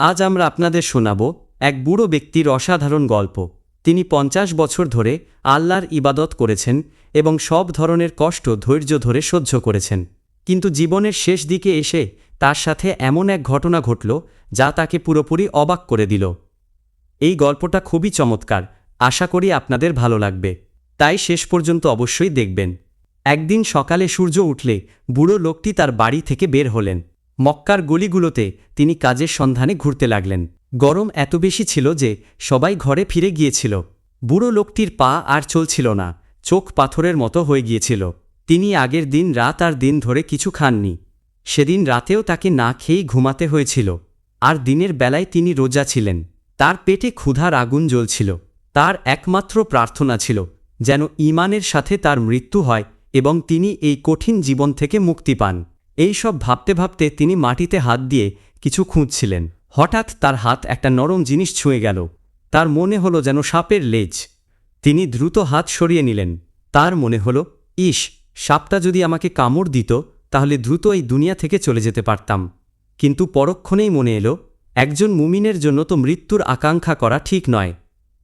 আজ আমরা আপনাদের শোনাব এক বুড়ো ব্যক্তির অসাধারণ গল্প। তিনি পঞ্চাশ বছর ধরে আল্লাহর ইবাদত করেছেন এবং সব ধরনের কষ্ট ধৈর্য ধরে সহ্য করেছেন। কিন্তু জীবনের শেষ দিকে এসে তার সাথে এমন এক ঘটনা ঘটল যা তাকে পুরোপুরি অবাক করে দিল। এই গল্পটা খুবই চমৎকার, আশা করি আপনাদের ভালো লাগবে। তাই শেষ পর্যন্ত অবশ্যই দেখবেন। একদিন সকালে সূর্য উঠলে বুড়ো লোকটি তার বাড়ি থেকে বের হলেন। মক্কার গলিগুলোতে তিনি কাজের সন্ধানে ঘুরতে লাগলেন। গরম এত বেশি ছিল যে সবাই ঘরে ফিরে গিয়েছিল। বুড়ো লোকটির পা আর চলছিল না, চোখ পাথরের মতো হয়ে গিয়েছিল। তিনি আগের দিন রাত আর দিন ধরে কিছু খাননি। সেদিন রাতেও তাকে না খেয়েই ঘুমাতে হয়েছিল। আর দিনের বেলায় তিনি রোজা ছিলেন। তার পেটে ক্ষুধার আগুন জ্বলছিল। তার একমাত্র প্রার্থনা ছিল যেন ইমানের সাথে তার মৃত্যু হয় এবং তিনি এই কঠিন জীবন থেকে মুক্তি পান। এই সব ভাবতে ভাবতে তিনি মাটিতে হাত দিয়ে কিছু খুঁজছিলেন। হঠাৎ তার হাত একটা নরম জিনিস ছুঁয়ে গেল। তার মনে হলো যেন সাপের লেজ। তিনি দ্রুত হাত সরিয়ে নিলেন। তার মনে হলো ইস সাপটা যদি আমাকে কামড় দিত, তাহলে দ্রুত এই দুনিয়া থেকে চলে যেতে পারতাম। কিন্তু পরক্ষণেই মনে এলো, একজন মুমিনের জন্য তো মৃত্যুর আকাঙ্ক্ষা করা ঠিক নয়।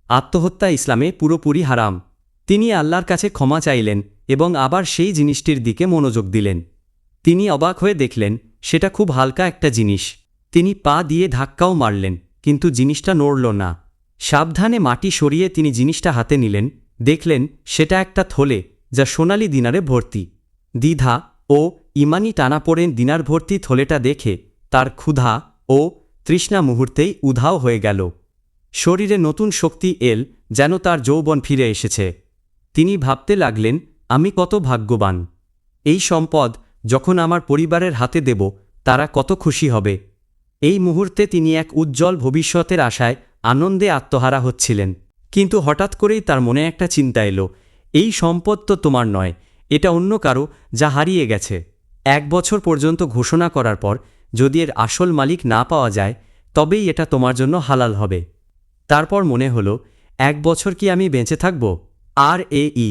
আত্মহত্যা ইসলামে পুরোপুরি হারাম। তিনি আল্লাহর কাছে ক্ষমা চাইলেন এবং আবার সেই জিনিসটির দিকে মনোযোগ দিলেন। তিনি অবাক হয়ে দেখলেন, সেটা খুব হালকা একটা জিনিস। তিনি পা দিয়ে ধাক্কাও মারলেন, কিন্তু জিনিসটা নড়ল না। সাবধানে মাটি সরিয়ে তিনি জিনিসটা হাতে নিলেন, দেখলেন সেটা একটা থলে, যা সোনালি দিনারে ভর্তি। দ্বিধা ও ইমানি টানাপোড়েন দিনার ভর্তি থলেটা দেখে তার ক্ষুধা ও তৃষ্ণা মুহূর্তেই উধাও হয়ে গেল। শরীরে নতুন শক্তি এল, যেন তার যৌবন ফিরে এসেছে। তিনি ভাবতে লাগলেন, আমি কত ভাগ্যবান। এই সম্পদ যখন আমার পরিবারের হাতে দেব, তারা কত খুশি হবে। এই মুহূর্তে তিনি এক উজ্জ্বল ভবিষ্যতের আশায় আনন্দে আত্মহারা হচ্ছিলেন। কিন্তু হঠাৎ করেই তার মনে একটা চিন্তা এলো, এই সম্পদ তো তোমার নয়, এটা অন্য কারও যা হারিয়ে গেছে। এক বছর পর্যন্ত ঘোষণা করার পর যদি এর আসল মালিক না পাওয়া যায়, তবেই এটা তোমার জন্য হালাল হবে। তারপর মনে হলো, এক বছর কি আমি বেঁচে থাকব? আর এ ই,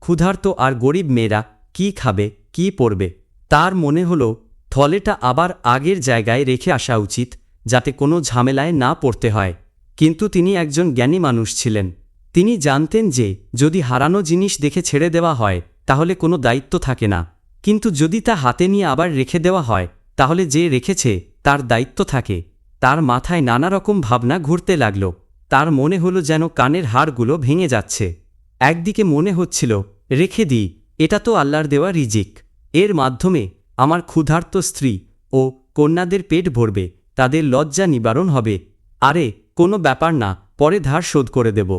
ক্ষুধার্ত আর গরিব মেয়েরা কি খাবে, কি পরবে? তার মনে হল, থলেটা আবার আগের জায়গায় রেখে আসা উচিত, যাতে কোনো ঝামেলায় না পড়তে হয়। কিন্তু তিনি একজন জ্ঞানী মানুষ ছিলেন। তিনি জানতেন যে, যদি হারানো জিনিস দেখে ছেড়ে দেওয়া হয়, তাহলে কোনো দায়িত্ব থাকে না। কিন্তু যদি তা হাতে নিয়ে আবার রেখে দেওয়া হয়, তাহলে যে রেখেছে, তার দায়িত্ব থাকে। তার মাথায় নানা রকম ভাবনা ঘুরতে লাগল। তার মনে হলো যেন কানের হাড়গুলো ভেঙে যাচ্ছে। একদিকে মনে হচ্ছিল, রেখে দিই, এটা তো আল্লাহর দেওয়া রিজিক। এর মাধ্যমে আমার ক্ষুধার্ত স্ত্রী ও কন্যাদের পেট ভরবে, তাদের লজ্জা নিবারণ হবে। আরে, কোনো ব্যাপার না, পরে ধার শোধ করে দেব।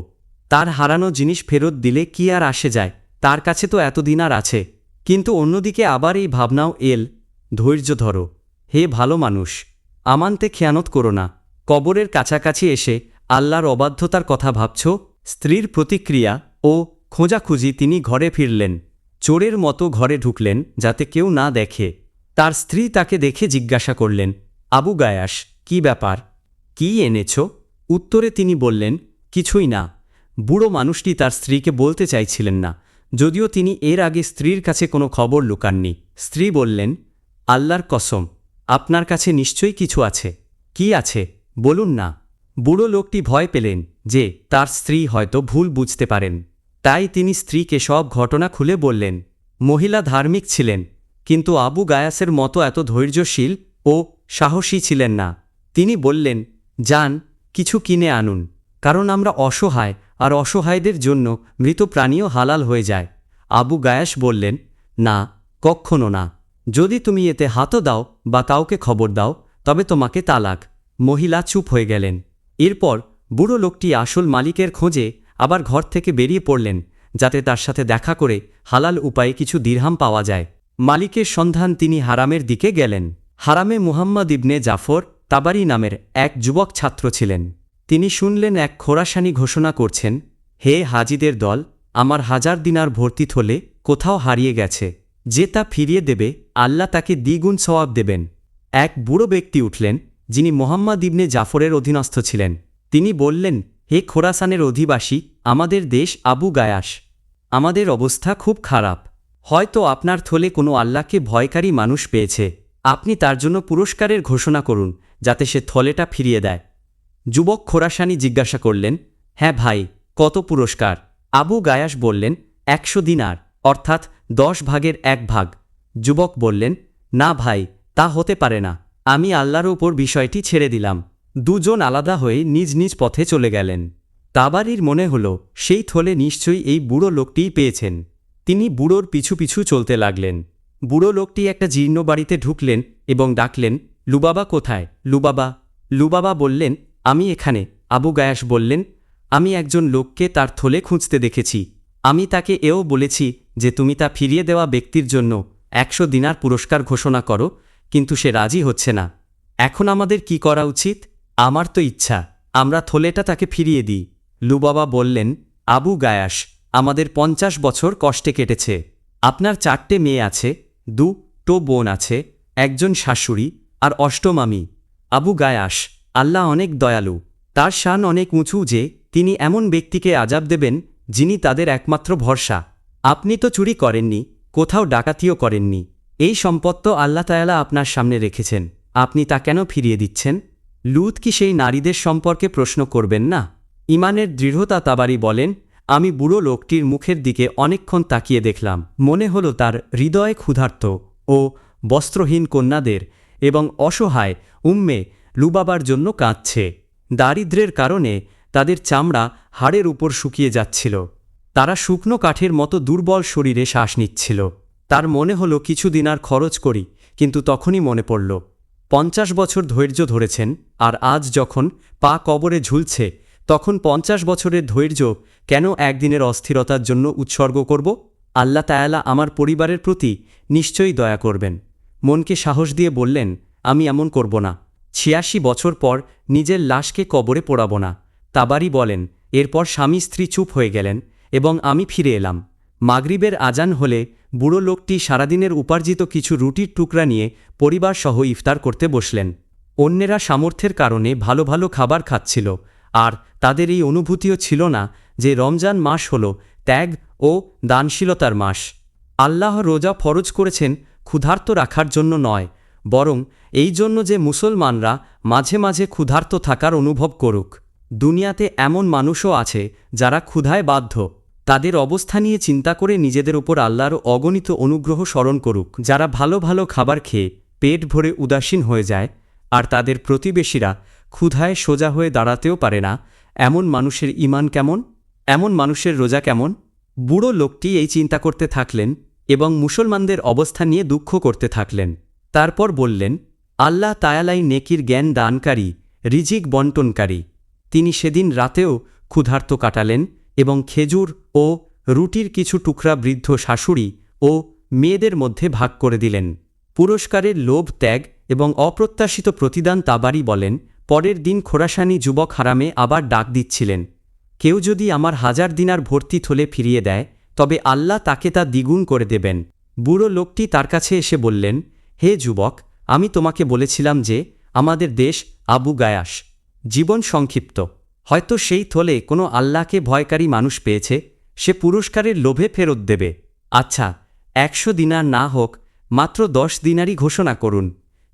তার হারানো জিনিস ফেরত দিলে কি আর আসে যায়, তার কাছে তো এতদিন আর আছে। কিন্তু অন্যদিকে আবার এই ভাবনাও এল, ধৈর্য ধরো। হে ভালো মানুষ, আমান্তে খেয়ানত করো না। কবরের কাছাকাছি এসে আল্লাহর অবাধ্যতার কথা ভাবছ, স্ত্রীর প্রতিক্রিয়া ও খোঁজাখুঁজি তিনি ঘরে ফিরলেন। চোরের মতো ঘরে ঢুকলেন যাতে কেউ না দেখে। তার স্ত্রী তাকে দেখে জিজ্ঞাসা করলেন, আবু গায়াস, কি ব্যাপার? কি এনেছ? উত্তরে তিনি বললেন, কিছুই না। বুড়ো মানুষটি তার স্ত্রীকে বলতে চাইছিলেন না, যদিও তিনি এর আগে স্ত্রীর কাছে কোনো খবর লুকাননি। স্ত্রী বললেন, আল্লাহর কসম, আপনার কাছে নিশ্চয়ই কিছু আছে। কি আছে? বলুন না। বুড়ো লোকটি ভয় পেলেন যে তার স্ত্রী হয়তো ভুল বুঝতে পারেন। তাই তিনি স্ত্রীকে সব ঘটনা খুলে বললেন, মহিলা ধার্মিক ছিলেন, কিন্তু আবু গায়াসের মতো এত ধৈর্যশীল ও সাহসী ছিলেন না। তিনি বললেন, যান, কিছু কিনে আনুন, কারণ আমরা অসহায় আর অসহায়দের জন্য মৃত প্রাণীও হালাল হয়ে যায়। আবু গায়াস বললেন, না কক্ষণও না। যদি তুমি এতে হাতও দাও বা কাউকে খবর দাও, তবে তোমাকে তালাক। মহিলা চুপ হয়ে গেলেন। এরপর বুড়ো লোকটি আসল মালিকের খোঁজে আবার ঘর থেকে বেরিয়ে পড়লেন, যাতে তার সাথে দেখা করে হালাল উপায়ে কিছু দিরহাম পাওয়া যায়। মালিকের সন্ধান তিনি হারামের দিকে গেলেন। হারামে মুহাম্মদ ইবনে জাফর তাবারি নামের এক যুবক ছাত্র ছিলেন। তিনি শুনলেন এক খোরাসানি ঘোষণা করছেন, হে হাজিদের দল, আমার হাজার দিনার ভর্তি থলে কোথাও হারিয়ে গেছে। যে তা ফিরিয়ে দেবে, আল্লাহ তাকে দ্বিগুণ সওয়াব দেবেন। এক বুড়ো ব্যক্তি উঠলেন, যিনি মোহাম্মদ ইবনে জাফরের অধীনস্থ ছিলেন। তিনি বললেন হে খোরাসানের অধিবাসী, আমাদের দেশ আবু গায়াস আমাদের অবস্থা খুব খারাপ। হয়তো আপনার থলে কোনো আল্লাহকে ভয়কারী মানুষ পেয়েছে। আপনি তার জন্য পুরস্কারের ঘোষণা করুন, যাতে সে থলেটা ফিরিয়ে দেয়। যুবক খোরাসানি জিজ্ঞাসা করলেন হ্যাঁ ভাই, কত পুরস্কার? আবু গায়াস বললেন, একশো দিনার, অর্থাৎ দশ ভাগের এক ভাগ। যুবক বললেন, না ভাই, তা হতে পারে না। আমি আল্লাহর উপর বিষয়টি ছেড়ে দিলাম। দুজন আলাদা হয়ে নিজ নিজ পথে চলে গেলেন। তাবারির মনে হল, সেই থলে নিশ্চয়ই এই বুড়ো লোকটিই পেয়েছেন। তিনি বুড়োর পিছু পিছু চলতে লাগলেন। বুড়ো লোকটি একটা জীর্ণ বাড়িতে ঢুকলেন এবং ডাকলেন, লুবাবা কোথায়? লুবাবা। লুবাবা বললেন, আমি এখানে। আবু গায়াস বললেন, আমি একজন লোককে তার থলে খুঁজতে দেখেছি। আমি তাকে এও বলেছি যে তুমি তা ফিরিয়ে দেওয়া ব্যক্তির জন্য একশো দিনার পুরস্কার ঘোষণা করো, কিন্তু সে রাজি হচ্ছে না। এখন আমাদের কি করা উচিত? আমার তো ইচ্ছা, আমরা থলেটা তাকে ফিরিয়ে দিই। লুবাবা বললেন, আবু গায়াস, আমাদের পঞ্চাশ বছর কষ্টে কেটেছে। আপনার চারটে মেয়ে আছে, দু টো বোন আছে, একজন শাশুড়ি আর অষ্টমামি। আবু গায়াস, আল্লাহ অনেক দয়ালু। তার শান অনেক উঁচু যে, তিনি এমন ব্যক্তিকে আজাব দেবেন, যিনি তাদের একমাত্র ভরসা। আপনি তো চুরি করেননি, কোথাও ডাকাতিও করেননি। এই সম্পদ তো আল্লাহ তায়ালা আপনার সামনে রেখেছেন। আপনি তা কেন ফিরিয়ে দিচ্ছেন? লুত কি সেই নারীদের সম্পর্কে প্রশ্ন করবেন না? ইমানের দৃঢ়তা তাবারি বলেন, আমি বুড়ো লোকটির মুখের দিকে অনেকক্ষণ তাকিয়ে দেখলাম। মনে হল তার হৃদয়ে ক্ষুধার্ত ও বস্ত্রহীন কন্যাদের এবং অসহায় উম্মে লুবাবার জন্য কাঁদছে। দারিদ্র্যের কারণে তাদের চামড়া হাড়ের উপর শুকিয়ে যাচ্ছিল। তারা শুকনো কাঠের মতো দুর্বল শরীরে শ্বাস নিচ্ছিল। তার মনে হলো, কিছুদিন আর খরচ করি। কিন্তু তখনই মনে পড়ল পঞ্চাশ বছর ধৈর্য ধরেছেন, আর আজ যখন পা কবরে ঝুলছে, তখন পঞ্চাশ বছরের ধৈর্য কেন একদিনের অস্থিরতার জন্য উৎসর্গ করব? আল্লাহ তায়ালা আমার পরিবারের প্রতি নিশ্চয়ই দয়া করবেন। মনকে সাহস দিয়ে বললেন, আমি এমন করব না। ছিয়াশি বছর পর নিজের লাশকে কবরে পোড়াব না। তাবারি বলেন, এরপর স্বামী স্ত্রী চুপ হয়ে গেলেন এবং আমি ফিরে এলাম। মাগরিবের আজান হলে বুড়ো লোকটি সারাদিনের উপার্জিত কিছু রুটির টুকরা নিয়ে পরিবার সহ ইফতার করতে বসলেন। অন্যেরা সামর্থ্যের কারণে ভালো ভালো খাবার খাচ্ছিল, আর তাদের এই অনুভূতিও ছিল না যে রমজান মাস হল ত্যাগ ও দানশীলতার মাস। আল্লাহ রোজা ফরজ করেছেন ক্ষুধার্ত রাখার জন্য নয়, বরং এই জন্য যে মুসলমানরা মাঝে মাঝে ক্ষুধার্ত থাকার অনুভব করুক। দুনিয়াতে এমন মানুষও আছে যারা ক্ষুধায় বাধ্য। তাদের অবস্থা নিয়ে চিন্তা করে নিজেদের ওপর আল্লাহর অগণিত অনুগ্রহ স্মরণ করুক। যারা ভালো ভালো খাবার খেয়ে পেট ভরে উদাসীন হয়ে যায়, আর তাদের প্রতিবেশীরা ক্ষুধায় সোজা হয়ে দাঁড়াতেও পারে না, এমন মানুষের ইমান কেমন? এমন মানুষের রোজা কেমন? বুড়ো লোকটি এই চিন্তা করতে থাকলেন এবং মুসলমানদের অবস্থা নিয়ে দুঃখ করতে থাকলেন। তারপর বললেন, আল্লাহ তায়ালাই নেকির জ্ঞান দানকারী, রিজিক বন্টনকারী। তিনি সেদিন রাতেও ক্ষুধার্ত কাটালেন এবং খেজুর ও রুটির কিছু টুকরা বৃদ্ধ শাশুড়ি ও মেয়েদের মধ্যে ভাগ করে দিলেন। পুরস্কারের লোভ ত্যাগ এবং অপ্রত্যাশিত প্রতিদান তাবারি বলেন, পরের দিন খোরাসানি যুবক হারামে আবার ডাক দিচ্ছিলেন। কেউ যদি আমার হাজার দিনার ভর্তি থলে ফিরিয়ে দেয়, তবে আল্লাহ তাকে তা দ্বিগুণ করে দেবেন। বুড়ো লোকটি তার কাছে এসে বললেন, হে যুবক, আমি তোমাকে বলেছিলাম যে, আমাদের দেশ আবু গায়াস। জীবন সংক্ষিপ্ত। হয়তো সেই থলে কোনো আল্লাহকে ভয়কারী মানুষ পেয়েছে, সে পুরস্কারের লোভে ফেরত দেবে। আচ্ছা একশো দিনার না হোক, মাত্র দশ দিনারই ঘোষণা করুন।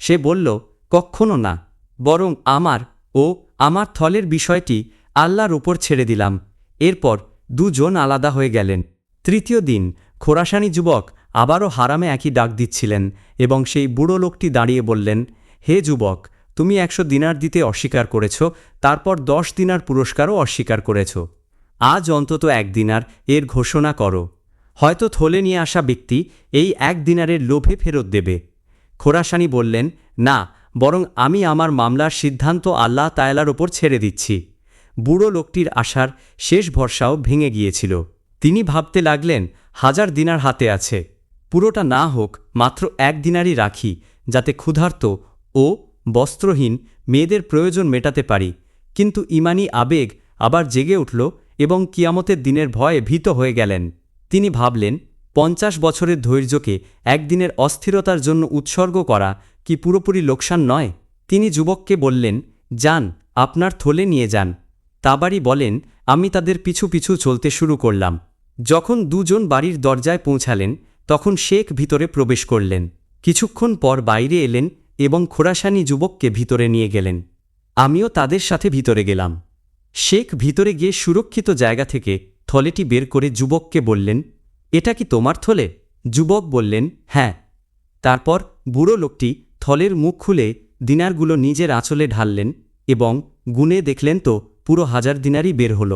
সে বলল কক্ষণও না, বরং আমার ও আমার থলের বিষয়টি আল্লাহর ওপর ছেড়ে দিলাম। এরপর দুজন আলাদা হয়ে গেলেন। তৃতীয় দিন খোরাসানি যুবক আবারও হারামে একই ডাক দিচ্ছিলেন এবং সেই বুড়ো লোকটি দাঁড়িয়ে বললেন, হে যুবক তুমি একশো দিনার দিতে অস্বীকার করেছ, তারপর দশ দিনার পুরস্কারও অস্বীকার করেছ। আজ অন্তত এক দিনার, এর ঘোষণা করো। হয়তো থলে নিয়ে আসা ব্যক্তি এই এক দিনারের লোভে ফেরত দেবে। খোরাসানি বললেন, না, বরং আমি আমার মামলার সিদ্ধান্ত আল্লাহ তায়ালার ওপর ছেড়ে দিচ্ছি। বুড়ো লোকটির আশার শেষ ভরসাও ভেঙে গিয়েছিল। তিনি ভাবতে লাগলেন, হাজার দিনার হাতে আছে। পুরোটা না হোক, মাত্র এক দিনারই রাখি, যাতে ক্ষুধার্ত ও বস্ত্রহীন মেয়েদের প্রয়োজন মেটাতে পারি। কিন্তু ইমানি আবেগ আবার জেগে উঠল এবং কিয়ামতের দিনের ভয়ে ভীত হয়ে গেলেন। তিনি ভাবলেন, পঞ্চাশ বছরের ধৈর্যকে একদিনের অস্থিরতার জন্য উৎসর্গ করা কি পুরোপুরি লোকসান নয়? তিনি যুবককে বললেন, যান, আপনার থলে নিয়ে যান। তাবারি বলেন, আমি তাদের পিছু পিছু চলতে শুরু করলাম। যখন দুজন বাড়ির দরজায় পৌঁছালেন, তখন শেখ ভিতরে প্রবেশ করলেন। কিছুক্ষণ পর বাইরে এলেন এবং খোরাসানি যুবককে ভিতরে নিয়ে গেলেন। আমিও তাদের সাথে ভিতরে গেলাম। শেখ ভিতরে গিয়ে সুরক্ষিত জায়গা থেকে থলেটি বের করে যুবককে বললেন, এটা কি তোমার থলে? যুবক বললেন হ্যাঁ। তারপর বুড়ো লোকটি থলের মুখ খুলে দিনারগুলো নিজের আঁচলে ঢাললেন এবং গুনে দেখলেন তো পুরো হাজার দিনারই বের হল।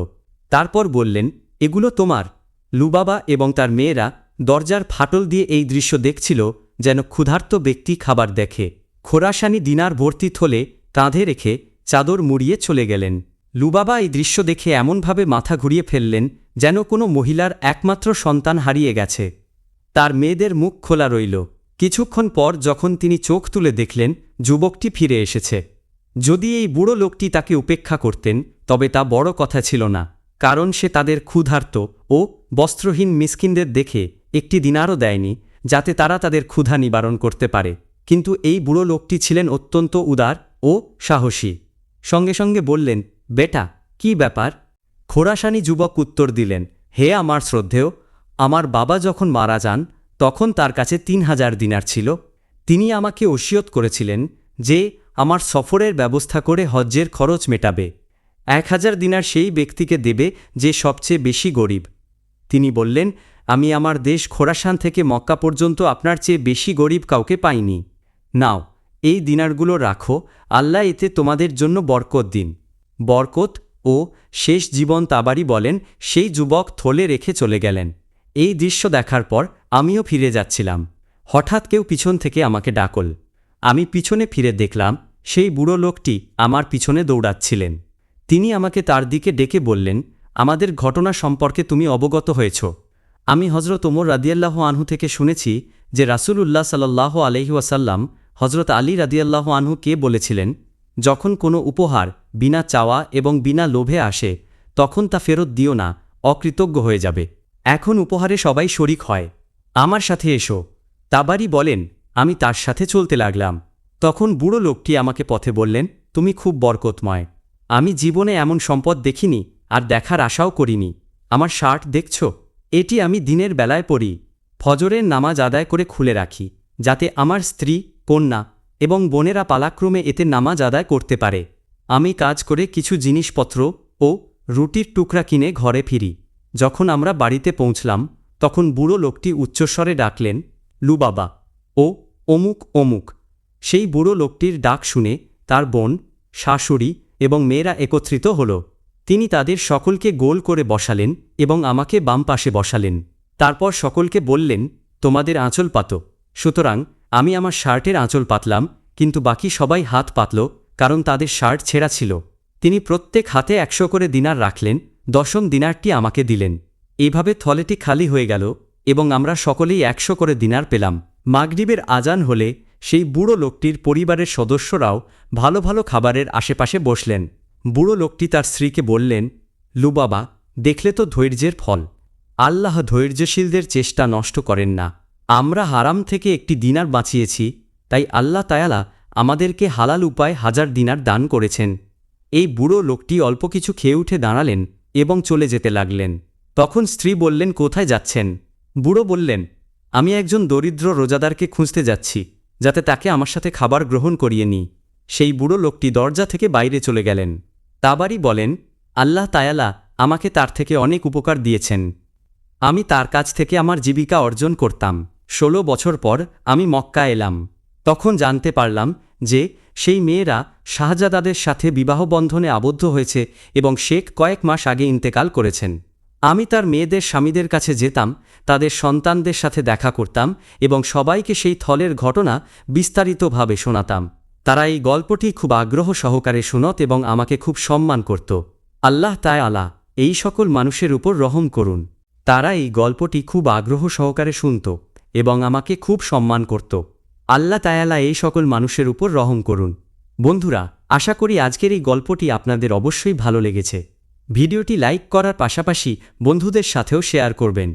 তারপর বললেন, এগুলো তোমার। লুবাবা এবং তার মেয়েরা দরজার ফাটল দিয়ে এই দৃশ্য দেখছিল যেন ক্ষুধার্ত ব্যক্তি খাবার দেখে। খোরাসানি দিনার ভর্তি থলে কাঁধে রেখে চাদর মুড়িয়ে চলে গেলেন। লুবাবা এই দৃশ্য দেখে এমনভাবে মাথা ঘুরিয়ে ফেললেন যেন কোনো মহিলার একমাত্র সন্তান হারিয়ে গেছে। তার মেয়েদের মুখ খোলা রইল। কিছুক্ষণ পর যখন তিনি চোখ তুলে দেখলেন, যুবকটি ফিরে এসেছে। যদি এই বুড়ো লোকটি তাকে উপেক্ষা করতেন, তবে তা বড় কথা ছিল না, কারণ সে তাদের ক্ষুধার্ত ও বস্ত্রহীন মিসকিনদের দেখে একটি দিনারও দেয়নি, যাতে তারা তাদের ক্ষুধা নিবারণ করতে পারে। কিন্তু এই বুড়ো লোকটি ছিলেন অত্যন্ত উদার ও সাহসী। সঙ্গে সঙ্গে বললেন, বেটা, কি ব্যাপার? খোরাসানি যুবক উত্তর দিলেন, হে আমার শ্রদ্ধেয়, আমার বাবা যখন মারা যান, তখন তার কাছে তিন হাজার দিনার ছিল। তিনি আমাকে ওসিয়ত করেছিলেন যে, আমার সফরের ব্যবস্থা করে হজ্জের খরচ মেটাবে। এক হাজার দিনার সেই ব্যক্তিকে দেবে যে সবচেয়ে বেশি গরিব। তিনি বললেন, আমি আমার দেশ খোরাসান থেকে মক্কা পর্যন্ত আপনার চেয়ে বেশি গরিব কাউকে পাইনি। নাও, এই দিনারগুলো রাখো, আল্লাহ এতে তোমাদের জন্য বরকত দিন। বরকত ও শেষ জীবন তাবারি বলেন, সেই যুবক থলে রেখে চলে গেলেন। এই দৃশ্য দেখার পর আমিও ফিরে যাচ্ছিলাম। হঠাৎ কেউ পিছন থেকে আমাকে ডাকল। আমি পিছনে ফিরে দেখলাম, সেই বুড়ো লোকটি আমার পিছনে দৌড়াচ্ছিলেন। তিনি আমাকে তার দিকে ডেকে বললেন, আমাদের ঘটনা সম্পর্কে তুমি অবগত হয়েছ। আমি হজরত ওমর রাদিয়াল্লাহ আনহু থেকে শুনেছি যে রাসূলুল্লাহ সাল্লাহ আলহি ওয়াসাল্লাম হজরত আলী রাদিয়াল্লাহ আনহু কে বলেছিলেন, যখন কোনো উপহার বিনা চাওয়া এবং বিনা লোভে আসে, তখন তা ফেরত দিও না, অকৃতজ্ঞ হয়ে যাবে। এখন উপহারে সবাই শরিক হয়। আমার সাথে এসো। তাবারি বলেন, আমি তার সাথে চলতে লাগলাম। তখন বুড়ো লোকটি আমাকে পথে বললেন, তুমি খুব বরকতময়। আমি জীবনে এমন সম্পদ দেখিনি আর দেখার আশাও করিনি। আমার শার্ট দেখছ? এটি আমি দিনের বেলায় পড়ি ফজরের নামাজ আদায় করে খুলে রাখি, যাতে আমার স্ত্রী কন্যা এবং বোনেরা পালাক্রমে এতে নামাজ আদায় করতে পারে। আমি কাজ করে কিছু জিনিসপত্র ও রুটির টুকরা কিনে ঘরে ফিরি। যখন আমরা বাড়িতে পৌঁছলাম, তখন বুড়ো লোকটি উচ্চস্বরে ডাকলেন লুবাবা ও, অমুক অমুক। সেই বুড়ো লোকটির ডাক শুনে তার বোন, শাশুড়ি এবং মেয়েরা একত্রিত হল। তিনি তাদের সকলকে গোল করে বসালেন এবং আমাকে বাম পাশে বসালেন। তারপর সকলকে বললেন, তোমাদের আঁচল পাতো। সুতরাং আমি আমার শার্টের আঁচল পাতলাম, কিন্তু বাকি সবাই হাত পাতল, কারণ তাদের শার্ট ছেঁড়া ছিল। তিনি প্রত্যেক হাতে একশো করে দিনার রাখলেন, দশম দিনারটি আমাকে দিলেন। এভাবে থলেটি খালি হয়ে গেল, এবং আমরা সকলেই একশো করে দিনার পেলাম। মাগরিবের আজান হলে সেই বুড়ো লোকটির পরিবারের সদস্যরাও ভালো ভালো খাবারের আশেপাশে বসলেন। বুড়ো লোকটি তার স্ত্রীকে বললেন লুবাবা দেখলে তো ধৈর্যের ফল। আল্লাহ ধৈর্যশীলদের চেষ্টা নষ্ট করেন না। আমরা হারাম থেকে একটি দিনার বাঁচিয়েছি, তাই আল্লাহ তায়ালা আমাদেরকে হালাল উপায় হাজার দিনার দান করেছেন। এই বুড়ো লোকটি অল্প কিছু খেয়ে উঠে দাঁড়ালেন এবং চলে যেতে লাগলেন। তখন স্ত্রী বললেন, কোথায় যাচ্ছেন? বুড়ো বললেন, আমি একজন দরিদ্র রোজাদারকে খুঁজতে যাচ্ছি, যাতে তাকে আমার সাথে খাবার গ্রহণ করিয়ে নিই। সেই বুড়ো লোকটি দরজা থেকে বাইরে চলে গেলেন। তাবারি বলেন, আল্লাহ তায়ালা আমাকে তার থেকে অনেক উপকার দিয়েছেন। আমি তার কাছ থেকে আমার জীবিকা অর্জন করতাম। ষোলো বছর পর আমি মক্কা এলাম। তখন জানতে পারলাম যে সেই মেয়েরা শাহজাদাদের সাথে বিবাহবন্ধনে আবদ্ধ হয়েছে এবং শেখ কয়েক মাস আগে ইন্তেকাল করেছেন। আমি তার মেয়েদের স্বামীদের কাছে যেতাম, তাদের সন্তানদের সাথে দেখা করতাম এবং সবাইকে সেই থলের ঘটনা বিস্তারিতভাবে শোনাতাম। তারা এই গল্পটি খুব আগ্রহ সহকারে শুনত এবং আমাকে খুব সম্মান করত। আল্লাহ তাই আলা এই সকল মানুষের উপর রহম করুন। তারা এই গল্পটি খুব আগ্রহ সহকারে শুনত। এবং আমাকে খুব সম্মান করত। আল্লাহ তায়ালা এই সকল মানুষের উপর রহম করুন। বন্ধুরা, আশা করি আজকের এই গল্পটি আপনাদের অবশ্যই ভালো লেগেছে। ভিডিওটি লাইক করার পাশাপাশি বন্ধুদের সাথেও শেয়ার করবেন।